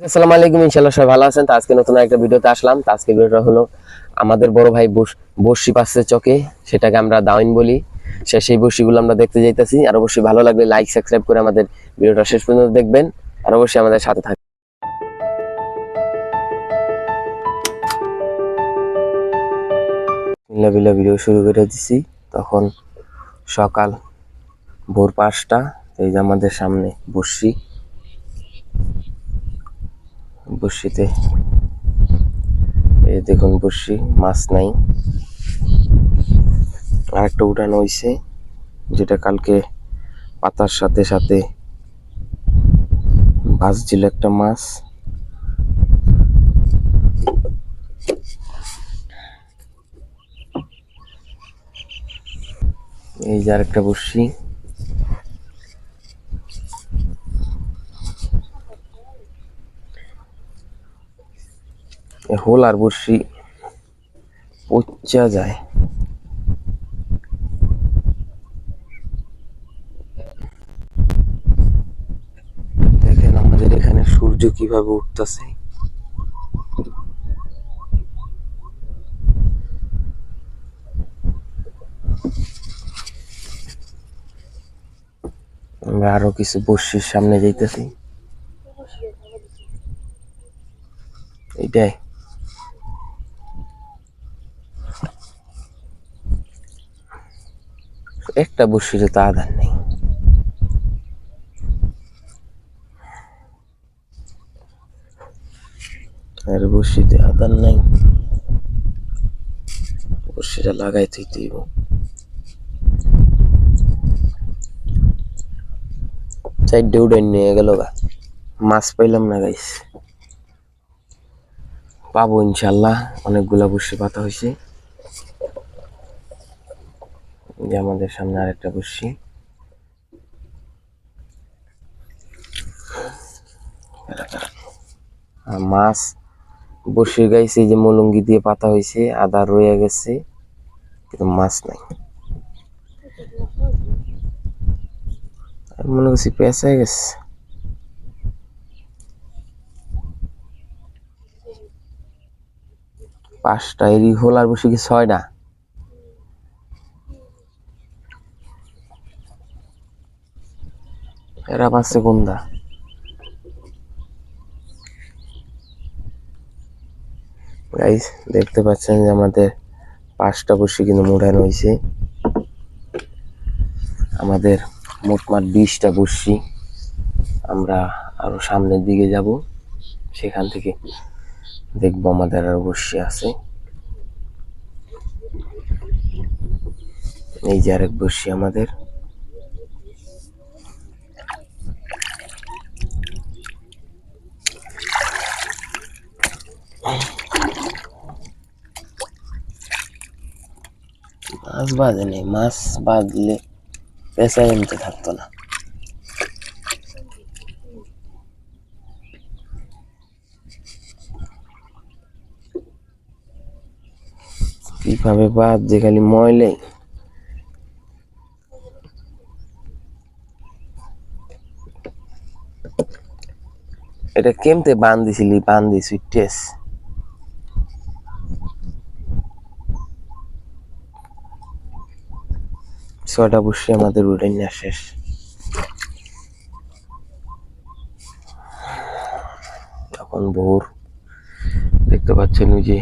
আসসালামু আলাইকুম ইনশাল্লাহ সবাই ভালো আছেন। তো আজকে নতুন একটা ভিডিওতে আসলাম। তো আজকে ভিডিওটা হলো আমাদের বড় ভাই বড়শি পাচ্ছে চকে, সেটাকে আমরা দাওয়াইন বলি। সে সেই বড়শিগুলো আমরা দেখতে যাইতেছি। আর অবশ্যই ভালো লাগলে লাইক সাবস্ক্রাইব করে আমাদের ভিডিওটা শেষ পর্যন্ত দেখবেন। আর অবশ্যই আমাদের সাথে থাকবেন ভিডিও শুরু করে দিছি। তখন সকাল ভোর পাঁচটা। এই যে আমাদের সামনে বসছি বড়শিতে। এই দেখুন বড়শি, মাছ নাই। আর একটা উঠানো হয়েছে যেটা কালকে পাতার সাথে সাথে ভাজছিল একটা মাছ। এই যে আরেকটা বড়শি। হোল আর বড়শি পচা যায়। দেখেন আমাদের এখানে সূর্য কীভাবে উঠতেছে। আমরা আরও কিছু বর্ষির সামনে যাইতেছি। এইটাই। একটা বর্ষিতে তো আধার নেই। আর বর্ষিতে আধার নাই। বর্ষিটা লাগাই তুই দিব সাইডে উড়ে নিয়ে গেল গা। মাছ পাইলাম না গাইস। পাবো ইনশাল্লাহ, অনেকগুলা বর্ষি পাতা হয়েছে যে আমাদের সামনে আরেকটা বর্ষি আর মাছ বসে গাইছে যে মলঙ্গি দিয়ে পাতা হয়েছে আদা রয়ে গেছে, কিন্তু মাছ নাই। মনে করছি পেঁচা গেছে। পাঁচটা এরই হল আর বসে কি ছয়টা। এরা পাচ্ছে কোনটা গাইস দেখতে পাচ্ছেন যে আমাদের পাঁচটা বসে কিন্তু মোড়ানো হয়েছে। আমাদের মোটমাট বিশটা বসছি। আমরা আরও সামনের দিকে যাব। সেখান থেকে দেখব আমাদের আরও বসছি আছে। এই যে আরেক বসছি আমাদের। বাঁধে নেই মাছ বাঁধলে পেঁচা এমতে থাকতো না। কীভাবে বাদ যে খালি ময়লে এটা কেমতে বান দিছিলি বান ছটা বসে আমাদের উড়ে নেওয়া শেষ। তখন ভোর। দেখতে পাচ্ছেন যে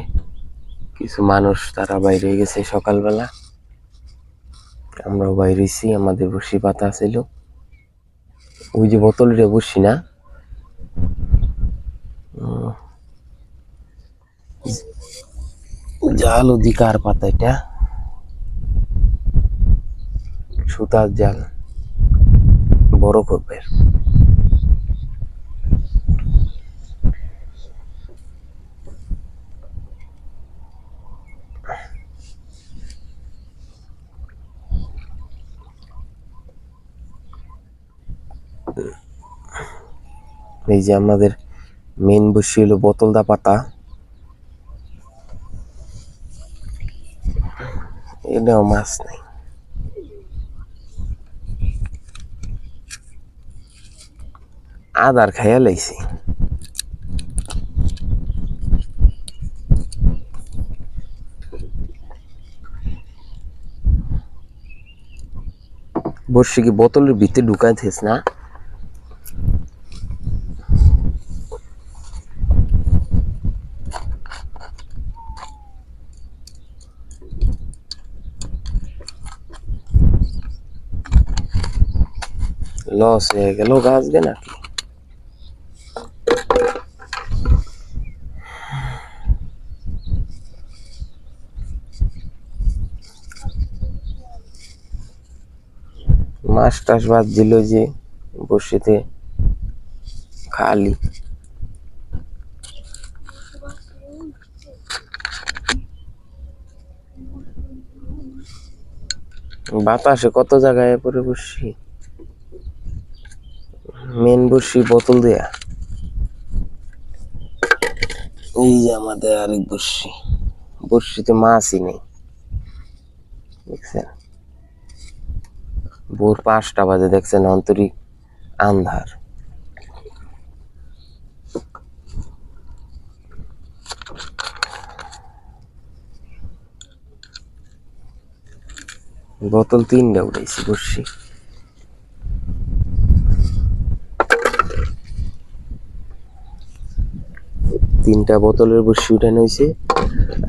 কিছু মানুষ তারা বাইরে গেছে সকালবেলা। আমরাও বাইরেছি আমাদের বসি পাতা ছিল। ওই যে বোতলটা বসি না? জাল অধিকার পাতা এটা। সুতার জাল বড় কোপের এই যে আমাদের মেন বসি হলো বোতলদা পাতা। এটাও মাছ নেই। আদার খাইয়া লাইছি। বর্ষি কি বোতলের ভিতরে ঢুকাই থেস না? লস হয়ে গেল গাছ গে নাকি? মাছ টাস বাদ দিল যে বসিতে খালি। বাতাসে কত জায়গায় পরে বসছি? মেন বসি বোতল দেয়া। এই যে আমাদের আরেক বসি বসিতে মাছই নেই। দেখছেন? ভোর পাঁচটা বাজে দেখছেন আন্তরিক আন্ধার। বোতল তিনটা উঠাইছি, বসছি। তিনটা বোতলের বসি উঠানো হয়েছে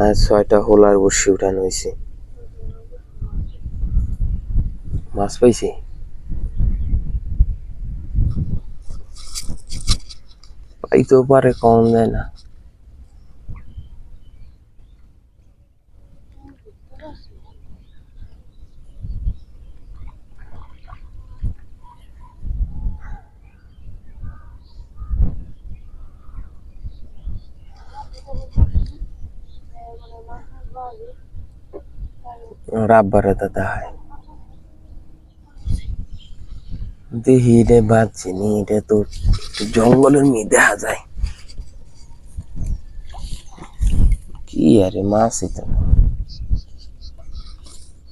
আর ছয়টা হোলার বসি উঠানো হয়েছে মাছ পাইছি পাইতেও পারে কম দেয় না রাব্বারে দাদা হয় দেখি রে বাচ্চি নি তো জঙ্গলের মেয়ে দেখা যায়। কি আরে মাছই তো না।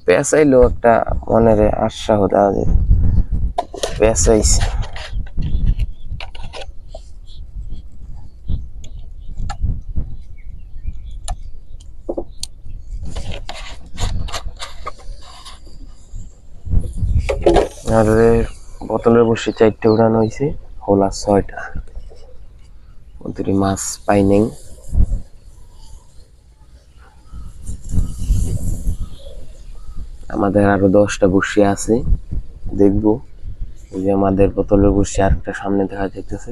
পেঁচাইলো একটা মনের আশ্বাস দেওয়া যায়। পেঁচাইছে। আর এ বোতলের বসে চারটে উড়ানো হয়েছে হোলা ছয়টা। ওদের মাছ পাই নেই। আমাদের আরও দশটা বসি আছে, দেখব। ওই যে আমাদের বোতলের বসি আরেকটা সামনে দেখা যাইতেছে।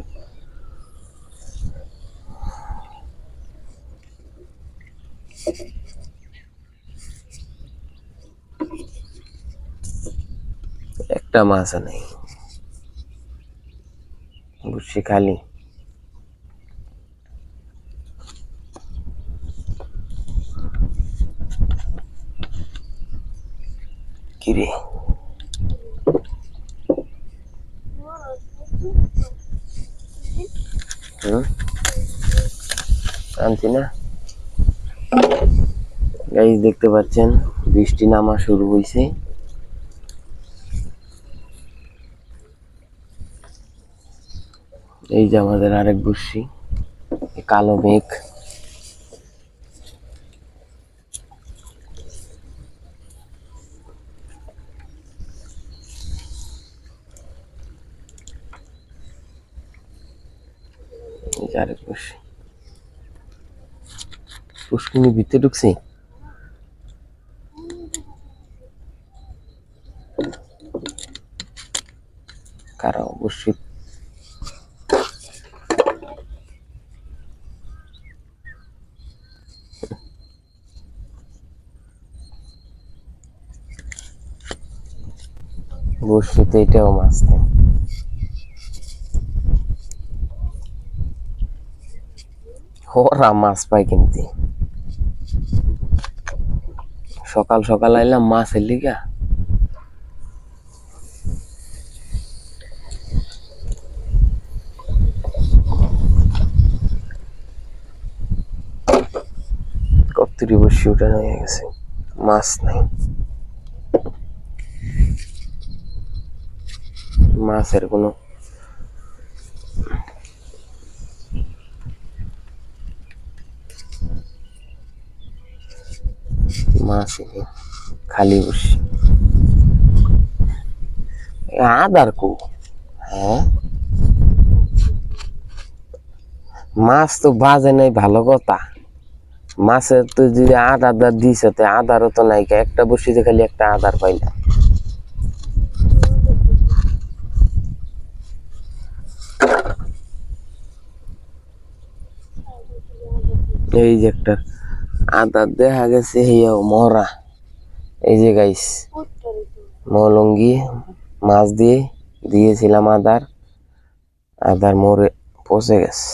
একটা মাছ নেই। বসি খালি কিরে আনছি না? গাইজ দেখতে পাচ্ছেন বৃষ্টি নামা শুরু হয়েছে এই যে আমাদের আরেক বর্ষি কালো মেঘ। আরেক বর্ষি পুষ্কিনি ভিতরে ঢুকছি? কারও অবশ্যই বর্ষিতে এটাও মাছ নেই। ওরা মাছ পায় কিনতে। সকাল সকাল আইলাম মাছের লিগা। কপ্তুরি বসি উঠানো হয়ে গেছে। মাছ নাই। মাছের কোনো মাছ খালি কু হ্যাঁ মাছ তো বাজে নাই ভালো কথা মাছের তো যদি আট আদার তো আদারও তো নাই। একটা বসিতে খালি একটা আদার পাইলা এই যে একটা আদার দেখা গেছে, হিয়াও মরা। এই যে গাইস মলঙ্গি মাছ দিয়ে দিয়েছিলাম আদার। আদার মরে পচে গেছে।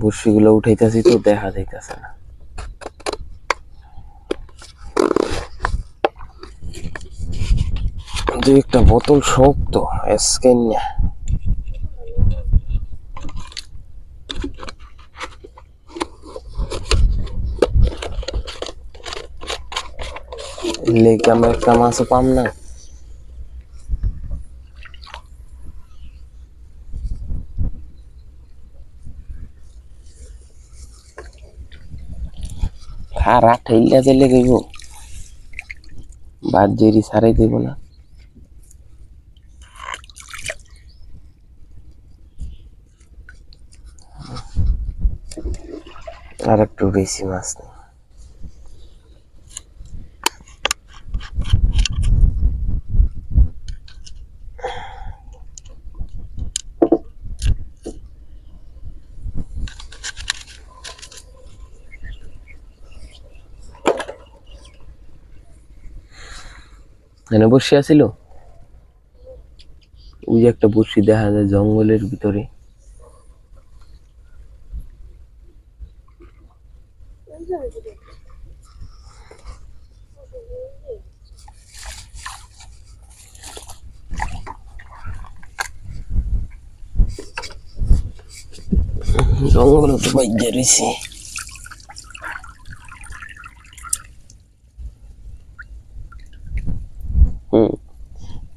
বড়শিগুলো উঠাইতেছি তো, দেখা যাইতেছে না। দু একটা বোতল শক্ত এসকেন না পাম না। খারা ঠেলিয়া দিলে গইব বাদ জেরি সারাই দেব না। আর একটু বেশি মাছ নেই। এখানে বসে আছিল? ওই যে একটা বসি দেখা যায় জঙ্গলের ভিতরে। জঙ্গল তো বাইরে রয়েছে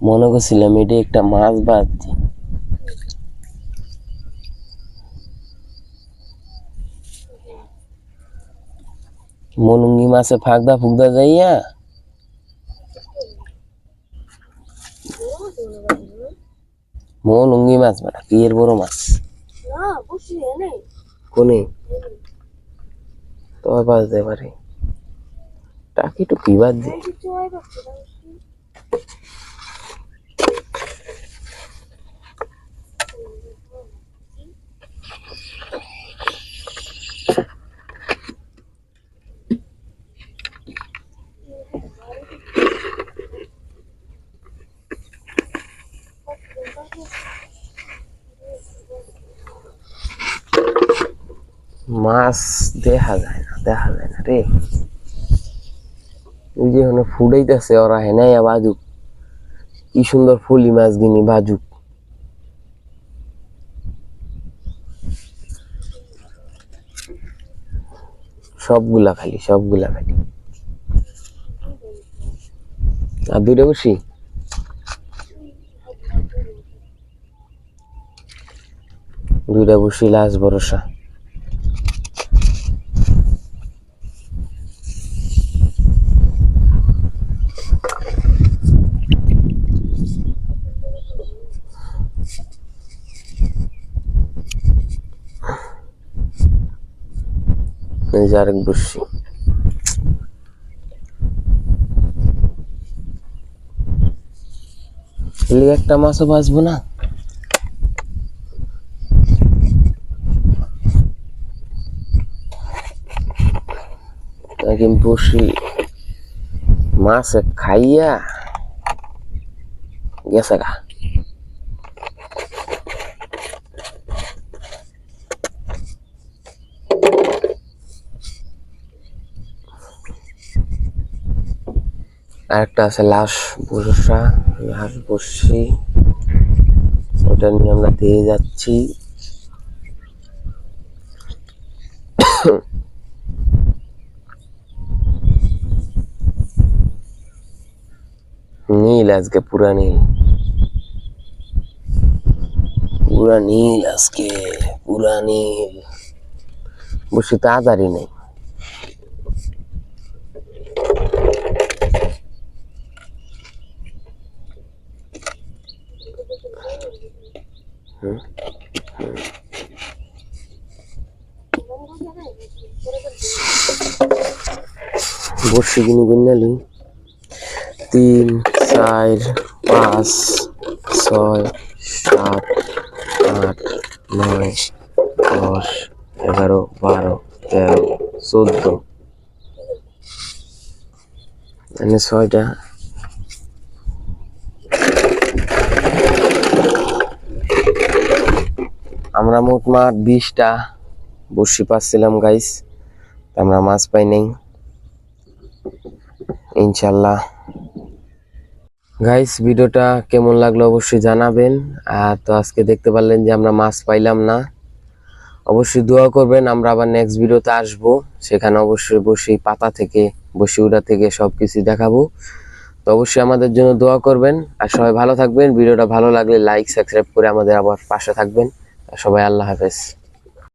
মনে করছিলাম এটা একটা মাছ বাদ মনুঙ্গি মাছে ফাঁকদা ফুকদা যাইয়া মনুঙ্গি মাছ বেটা এর বড় মাছ? কোনে? তোমার বাজতে পারে টাকি একটু পিবার দে। কিছু হয় করছে না মাছ দেখা যায় না, দেখা যায় না রে। ওই যে ওখানে ফুটাইতেছে ওরা হেনাইয়া বাজুক। কি সুন্দর ফুলি মাছ গিনি বাজুক। সবগুলা খালি সবগুলা খালি। আর দুইটা বসি? দুইটা বসি, লাশ ভরসা। আরেক এলে একটা মাছও বাঁচবো না? বসি মাছ খাইয়া গেছে গা। আরেকটা আছে লাশ বসা লাশ বসছি ওটা নিয়ে আমরা দিয়ে যাচ্ছি। নীল আজকে, পুরা নীল। পুরা নীল আজকে, পুরা নীল। বসে তাড়াতাড়ি নেই। বসে কিনে কিনালি তিন, চার, পাঁচ, ছয়, সাত, আট, নয়, দশ, এগারো, বারো, তেরো, চোদ্দ। এনে ছয়টা। আমরা মোট মাঠ বিশটা বসি পাচ্ছিলাম গাইস আমরা মাছ পাই নাই। ইনশাল্লাহ। গাইস ভিডিওটা কেমন লাগল অবশ্যই জানাবেন। আর তো আজকে দেখতে পারলেন যে আমরা মাছ পাইলাম না। অবশ্যই দোয়া করবেন, আমরা আবার নেক্সট ভিডিওতে আসব। সেখানে অবশ্যই বসি পাতা থেকে, বসি উড়া থেকে সব কিছু দেখাবো। তো অবশ্যই আমাদের জন্য দোয়া করবেন। আর সবাই ভালো থাকবেন। ভিডিওটা ভালো লাগলে লাইক সাবস্ক্রাইব করে আমাদের আবার পাশে থাকবেন। সবাই আল্লাহ হাফেজ।